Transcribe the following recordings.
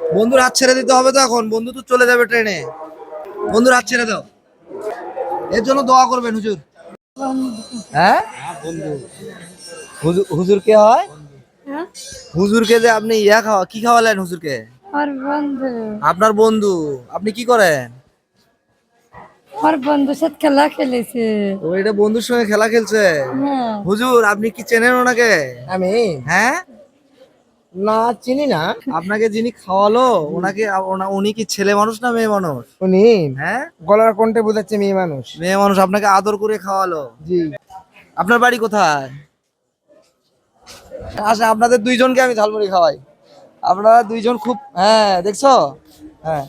বন্ধুর হাত ছেড়ে দিতে হবে তো এখন। বন্ধু তো চলে যাবে ট্রেনে। বন্ধুর হাত ছেড়ে দাও। এর জন্য দোয়া করবেন হুজুর। হ্যাঁ? হুজুর হুজুর কে হয়? হ্যাঁ? হুজুরকে যে আপনি ইয়া খাওয়া কি খাওয়ালেন হুজুরকে? আমার বন্ধু। আপনার বন্ধু। আপনি কি করেন? আমার বন্ধুর সাথে খেলা খেলেছে। ও এটা বন্ধুর সঙ্গে খেলা খেলছে? হ্যাঁ। হুজুর আপনি কি চেনেন ওনাকে? আমি? হ্যাঁ? না চিনি না। আপনাকে যিনি খাওয়ালো ওনাকে উনি কি ছেলে মানুষ না মেয়ে মানুষ? উনি? হ্যাঁ? গলার কণ্ঠে বোঝাচ্ছে মেয়ে মানুষ। মেয়ে মানুষ আপনাকে আদর করে খাওয়ালো। জি। আপনার বাড়ি কোথায়? আচ্ছা আপনাদের দুইজনকে আমি ঝালমুড়ি খাওয়াই। আপনারা দুইজন খুব হ্যাঁ দেখছ? হ্যাঁ।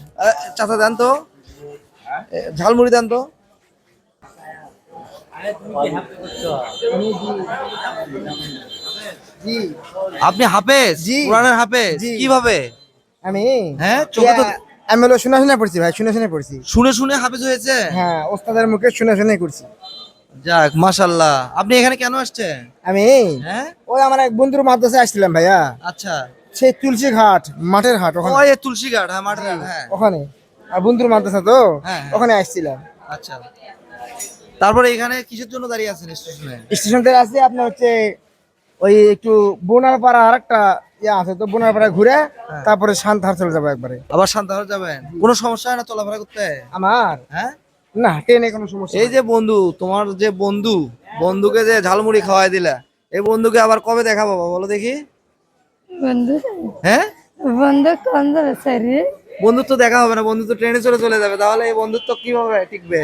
চাচা দেন তো। ঝালমুড়ি দেন তো। জি আপনি হাফেজ? কোরআনের হাফেজ? কীভাবে? আমি? হ্যাঁ চোখে তো আমি হলো শুনে শুনে পড়ছি ভাই শুনে শুনে পড়ছি। শুনে শুনে হাফেজ হয়েছে? হ্যাঁ ওস্তাদের মুখে শুনে শুনে করছি। যাক মাশাল্লাহ আপনি এখানে কেন আসছেন? আমি? হ্যাঁ? ওই আমার এক বন্ধুর মাদ্রাসে আসছিলাম ভাইয়া। আচ্ছা। সেই তুলসী ঘাট মাঠের হাট ওখানে। ওই তুলসী ঘাট হ্যাঁ মাঠের ঘাট, হ্যাঁ। ওখানে। আর বন্ধুর মাদ্রাসা তো হ্যাঁ, হ্যাঁ। ওখানে আসছিলাম। আচ্ছা। তারপরে এখানে কিসের জন্য দাঁড়িয়ে আছেন স্টেশনে? স্টেশন থেকে আসছে আপনার হচ্ছে ওই একটু বোনারপাড়া আর একটা ইয়ে আছে তো বোনারপাড়া ঘুরে হ্যাঁ। তারপরে শান্তাহার চলে যাব একবারে। আবার শান্তাহার যাবেন? কোনো সমস্যা হয় না চলাফেরা করতে? আমার? হ্যাঁ? না ট্রেনে কোনো সমস্যা এই যে বন্ধু তোমার যে বন্ধু বন্ধুকে যে ঝালমুড়ি খাওয়াই দিলা এই বন্ধুকে আবার কবে দেখা পাবো বলো দেখি? বন্ধু? হ্যাঁ? বন্ধু কোন যাবে স্যারে বন্ধুত্ব দেখা হবে না বন্ধু তো ট্রেনে চলে চলে যাবে তাহলে এই বন্ধুত্ব কীভাবে টিকবে?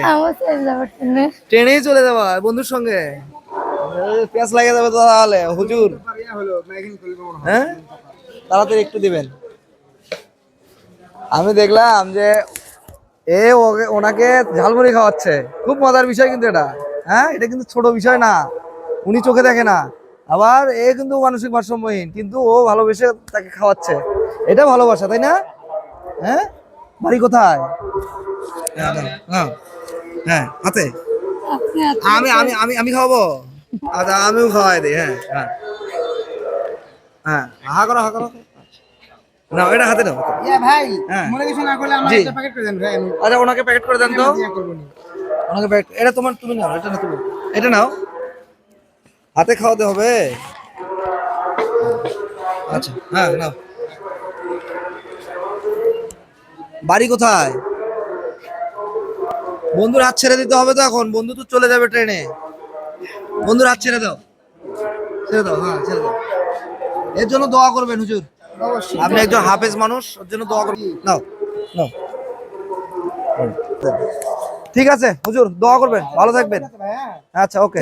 ট্রেনেই চলে যাবা বন্ধুর সঙ্গে? পেঁচ লাগে যাবে তো তাহলে হুজুর। হ্যাঁ? তাড়াতাড়ি একটু দিবেন। আমি দেখলাম যে এ ওকে ওনাকে ঝালমুড়ি খাওয়াচ্ছে। খুব মজার বিষয় কিন্তু এটা। হ্যাঁ? এটা কিন্তু ছোট বিষয় না। উনি চোখে দেখে না। আবার এ কিন্তু মানসিক ভারসাম্যহীন কিন্তু ও ভালোবেসে তাকে খাওয়াচ্ছে। এটা ভালোবাসা তাই না? হ্যাঁ? বাড়ি কোথায়? হ্যাঁ, হ্যাঁ। হ্যাঁ হাতে। আমি আমি আমি আমি খাওয়াবো আচ্ছা আমিও খাওয়াই দিই হ্যাঁ হ্যাঁ। হ্যাঁ হা করো হা করো। না এটা হাতে নাও ইয়া ভাই হ্যাঁ। মনে কিছু না করলে আমার একটা প্যাকেট করে দেন ভাই আচ্ছা ওনাকে প্যাকেট করে দেন তো। ওনাকে প্যাকেট এটা তোমার তুমি নাও এটা না তুমি। এটা নাও। হাতে খাওয়াতে হবে। আচ্ছা হ্যাঁ নাও। বাড়ি কোথায়? বন্ধুর হাত ছেড়ে দিতে হবে তো এখন বন্ধু তো চলে যাবে ট্রেনে। বন্ধুর হাত ছেড়ে দাও। ছেড়ে দাও হ্যাঁ ছেড়ে দাও। এর জন্য দোয়া করবেন হুজুর। আপনি একজন হাফেজ মানুষ ওর জন্য দোয়া করবেন। নাও নাও। ঠিক আছে হুজুর দোয়া করবেন। ভালো থাকবেন। ভাইয়া আচ্ছা ওকে।